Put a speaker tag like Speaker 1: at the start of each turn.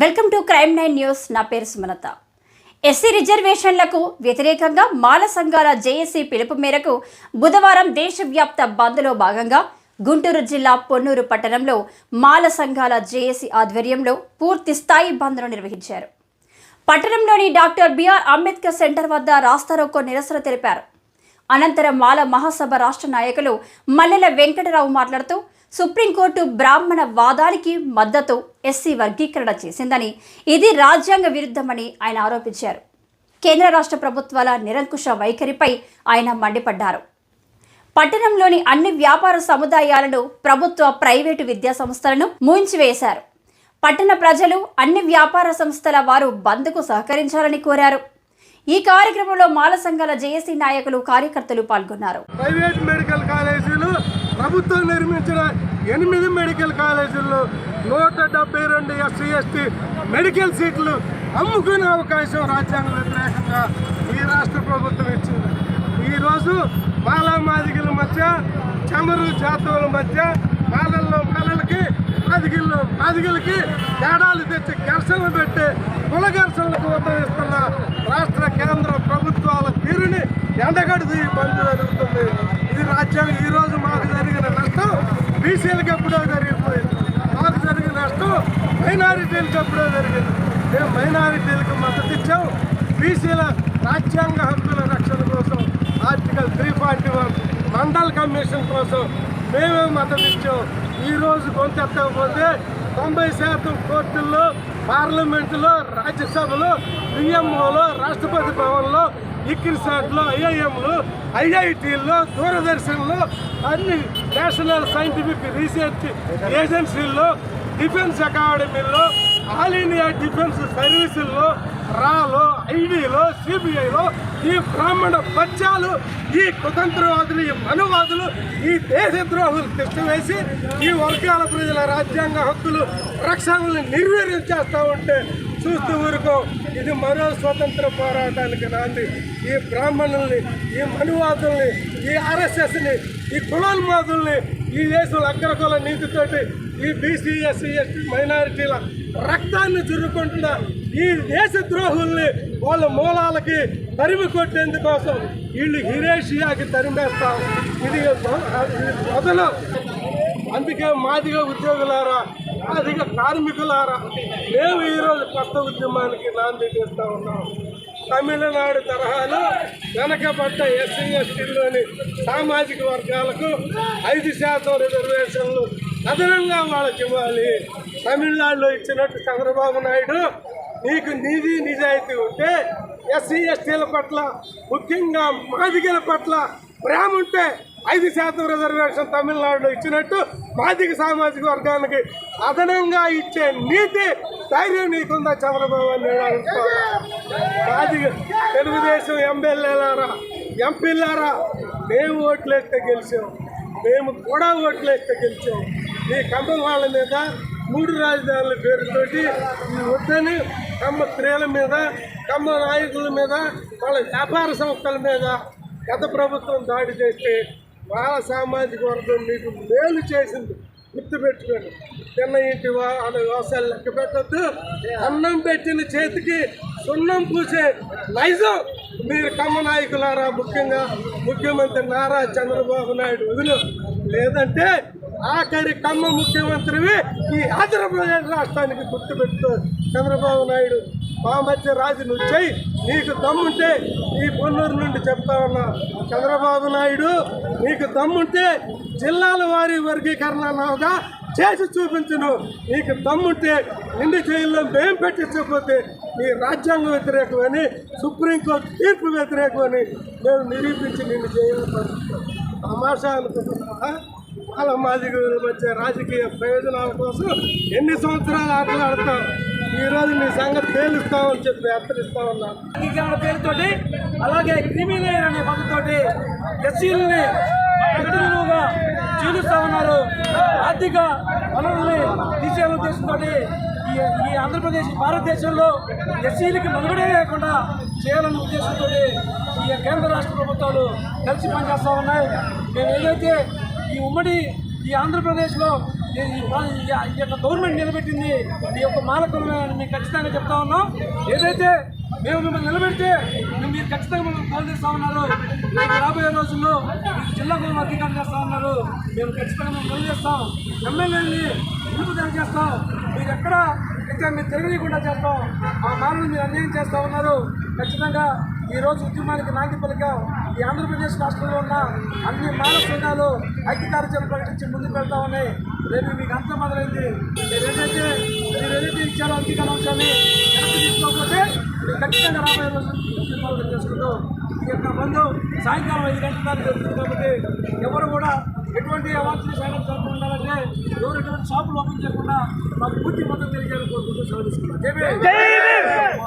Speaker 1: Welcome to crime nine news. నా పేరు Sumalatha. SC రిజర్వేషన్లకు వ్యతిరేకంగా మాల సంఘాల జేఏసీ పిలుపు మేరకు బుధవారం దేశవ్యాప్త బంద్లో భాగంగా గుంటూరు జిల్లా పొన్నూరు పట్టణంలో మాల సంఘాల జేఏసీ ఆధ్వర్యంలో పూర్తి స్థాయి బంద్ను నిర్వహించారు. పట్టణంలోని డాక్టర్ బిఆర్ అంబేద్కర్ సెంటర్ వద్ద రాస్తారోకో నిరసన తెలిపారు. అనంతరం మాల మహాసభ రాష్ట్ర నాయకులు మల్లెల వెంకటరావు మాట్లాడుతూ సుప్రీంకోర్టు బ్రాహ్మణ వాదానికి మద్దతు ఎస్సీ వర్గీకరణ చేసిందని ఇది రాజ్యాంగ విరుద్ధమని ఆయన ఆరోపించారు. కేంద్ర రాష్ట్ర ప్రభుత్వాల నిరంకుశ వైఖరిపై ఆయన మండిపడ్డారు. పట్టణంలోని అన్ని వ్యాపార సముదాయాలను ప్రభుత్వ ప్రైవేటు విద్యా సంస్థలను మూయించివేశారు పట్టణ ప్రజలు అన్ని వ్యాపార సంస్థల వారు బంద్కు సహకరించాలని కోరారు. ఈ కార్యక్రమంలో మాల సంఘాల జేఏసీ నాయకులు కార్యకర్తలు పాల్గొన్నారు.
Speaker 2: ప్రైవేట్ మెడికల్ కాలేజీలు ప్రభుత్వం నిర్మించిన ఎనిమిది మెడికల్ కాలేజీల్లో నూట డెబ్బై రెండు ఎస్సీ ఎస్టీ మెడికల్ సీట్లు అమ్ముకునే అవకాశం రాజ్యాంగ వ్యతిరేకంగా ఈ రాష్ట్ర ప్రభుత్వం ఇచ్చింది. ఈరోజు మాలా మధ్య చమరు జాతవుల మధ్య మాలల్లో మాలలకి మాదిగిల్లో మాదిగలకి తేడాలు తెచ్చి ఘర్షణలు పెట్టి కుల ఘర్షణలకు ఉద్భవిస్తున్న రాష్ట్ర కేంద్ర ప్రభుత్వాల తీరుని ఎండగడిది ఈ బంద్ జరుగుతుంది. ఇది రాజ్యాంగం. ఈ రోజు మాకు బీసీలకు ఎప్పుడో జరిగిపోయింది. నాకు జరిగిన నష్టం మైనారిటీలకు ఎప్పుడో జరిగింది. మేము మైనారిటీలకు మద్దతు ఇచ్చాం. బీసీల రాజ్యాంగ హక్కుల రక్షణ కోసం article three forty one Mandal commission కోసం మేమే మద్దతు ఇచ్చాం. ఈరోజు గొంతెత్తకపోతే తొంభై శాతం కోర్టుల్లో పార్లమెంటులో రాజ్యసభలో పిఎంఓలో రాష్ట్రపతి భవన్లో ఇక్రిసాట్లో ఐఐఎంలు ఐఐటీల్లో దూరదర్శన్లో అన్ని నేషనల్ సైంటిఫిక్ రీసెర్చ్ ఏజెన్సీల్లో డిఫెన్స్ అకాడమీలో ఆల్ ఇండియా డిఫెన్స్ సర్వీసుల్లో రాలో ఐడీలో సిబిఐలో ఈ బ్రాహ్మణ పత్యాలు ఈ కుతంత్రవాదులు ఈ మనువాదులు ఈ దేశద్రోహులు తిష్టవేసి ఈ వర్గాల ప్రజల రాజ్యాంగ హక్కులు రక్షణలు నిర్వీర్యం చేస్తూ ఉంటే చూస్తూ ఊరుకో ఇది మరో స్వతంత్ర పోరాటానికి నాంది. ఈ బ్రాహ్మణుల్ని ఈ మనువాదుల్ని ఈ ఆర్ఎస్ఎస్ని ఈ కులోన్మాదుల్ని ఈ దేశంలో అగ్రకుల నీతితోటి ఈ బీసీ ఎస్సీ ఎస్టీ మైనారిటీల రక్తాన్ని చురుకుంటున్న ఈ దేశ ద్రోహుల్ని వాళ్ళ మూలాలకి తరిమి కొట్టేందుకోసం వీళ్ళు హిరేషియాకి తరిమేస్తాం. ఇది ఇది మొదలు. అందుకే మాదిగా ఉద్యోగులారా అధిక కార్మికులారా? మేము ఈరోజు కొత్త ఉద్యమానికి నాంది చేస్తూ ఉన్నాం. తమిళనాడు తరహాలో వెనకబడ్డ ఎస్సీ ఎస్టీలోని సామాజిక వర్గాలకు ఐదు శాతం రిజర్వేషన్లు అదనంగా వాళ్ళకి ఇవ్వాలి. తమిళనాడులో ఇచ్చినట్టు చంద్రబాబు నాయుడు నీకు నీది నిజాయితీ ఉంటే ఎస్సీ ఎస్టీల పట్ల ముఖ్యంగా మాదిగల పట్ల ప్రేమ ఉంటే ఐదు శాతం రిజర్వేషన్ తమిళనాడులో ఇచ్చినట్టు మాదిక సామాజిక వర్గానికి అదనంగా ఇచ్చే నీతి ధైర్యం నీకుందా చంద్రబాబు అని నేను మాదిగ తెలుగుదేశం ఎమ్మెల్యేలారా ఎంపీలారా మేము ఓట్లేస్తే గెలిచాం. మేము కూడా ఓట్లేస్తే గెలిచాం. ఈ ఖమ్మం వాళ్ళ మీద మూడు రాజధానుల పేరుతోటి ఈ వద్దని కమ్మ స్త్రీల మీద కమ్మ నాయకుల మీద వాళ్ళ వ్యాపార సంస్థల మీద గత ప్రభుత్వం దాడి చేస్తే వాళ్ళ సామాజిక వర్గం మీకు మేలు చేసింది. గుర్తుపెట్టుకోండి చిన్న ఇంటి వా అనే వ్యవసాయాలు లెక్క పెట్టద్దు. అన్నం పెట్టిన చేతికి సున్నం పూసే నైజం. మీరు కమ్మ నాయకులారా ముఖ్యంగా ముఖ్యమంత్రి నారా చంద్రబాబు నాయుడు వదిలు లేదంటే ఆఖరి కమ్మ ముఖ్యమంత్రివి ఈ ఆంధ్రప్రదేశ్ రాష్ట్రానికి గుర్తుపెట్టుకో చంద్రబాబు నాయుడు. మా మధ్య రాజు నువ్వు చెయ్యి. నీకు దమ్ముంటే ఈ పొన్నూరు నుండి చెప్తా ఉన్నా. చంద్రబాబు నాయుడు నీకు దమ్ముంటే జిల్లాల వారి వర్గీకరణ నాగా చేసి చూపించును. నీకు దమ్ముంటే నిండు జైల్లో మేం పెట్టించకపోతే నీ రాజ్యాంగ వ్యతిరేకమని సుప్రీంకోర్టు తీర్పు వ్యతిరేకమని మేము నిరూపించి నిన్ను జైల్లో పంపిస్తాం. తమాషా అనుకుంటున్నా వాళ్ళ మాదిగల మధ్య రాజకీయ ప్రయోజనాల కోసం ఎన్ని సంవత్సరాలు ఆటలాడతాం? ఈరోజు మీ సంగతి తేలుస్తామని చెప్పి హెచ్చరిస్తా ఉన్నాను
Speaker 3: వర్గీకరణ పేరుతోటి అలాగే క్రిమిలేయర్ అనే పద్ధతితోటి ఎస్సీలని ప్రతినిధులుగా చీలుస్తా ఉన్నారు. ఆర్థిక వనరుల్ని తీసే ఉద్దేశంతో ఈ ఈ ఆంధ్రప్రదేశ్ భారతదేశంలో ఎస్సీలకి మనుగడే లేకుండా చేయాలనే ఉద్దేశంతో ఈ కేంద్ర రాష్ట్ర ప్రభుత్వాలు కలిసి పనిచేస్తూ ఉన్నాయి. మేము ఏదైతే ఈ ఉమ్మడి ఈ ఆంధ్రప్రదేశ్లో ఈ యొక్క గవర్నమెంట్ నిలబెట్టింది. ఈ యొక్క మాలకులను మేము ఖచ్చితంగా చెప్తా ఉన్నాం. ఏదైతే మేము మిమ్మల్ని నిలబెడితే మేము మీరు ఖచ్చితంగా మిమ్మల్ని కోల్దేస్తా ఉన్నారు. రేపు రాబోయే రోజుల్లో మీకు జిల్లా గౌరవ అధికారం చేస్తా ఉన్నారు. మేము ఖచ్చితంగా మేము నిలదీస్తాం ఎమ్మెల్యేని పిలుపు చేస్తాం. మీరు ఎక్కడ అయితే మీరు తిరగనీయకుండా చేస్తాం. ఆ మాలను మీరు అన్యాయం చేస్తూ ఉన్నారు. ఖచ్చితంగా ఈ రోజు ఉద్యమానికి నాంది పలికాం. ఈ ఆంధ్రప్రదేశ్ రాష్ట్రంలో ఉన్న అన్ని మాల సంఘాలు ఐక్యతారచన ప్రకటించి ముందుకు వెళ్తా ఉన్నాయి. రేపు మీకు అంత మొదలైంది. మీరు ఏదైతే మీరు ఏదైతే ఇచ్చారో అంగీకారం అంశాన్ని వెనక్కి తీసుకోకపోతే మీరు ఖచ్చితంగా రాబోయే రోజు ఉద్యమాలు చేసుకుంటూ. ఈ యొక్క బంధు సాయంకాలం ఐదు గంటల దాకా జరుగుతుంది కాబట్టి ఎవరు కూడా ఎటువంటి అవాంఛనీయ సైలెన్స్ జరగకుండా ఉండాలంటే ఎవరు ఎటువంటి షాపులు ఓపెన్ చేయకుండా మాకు పూర్తి మద్దతు తెలియజేయాలని కోరుకుంటూ సెలవు తీసుకున్నాం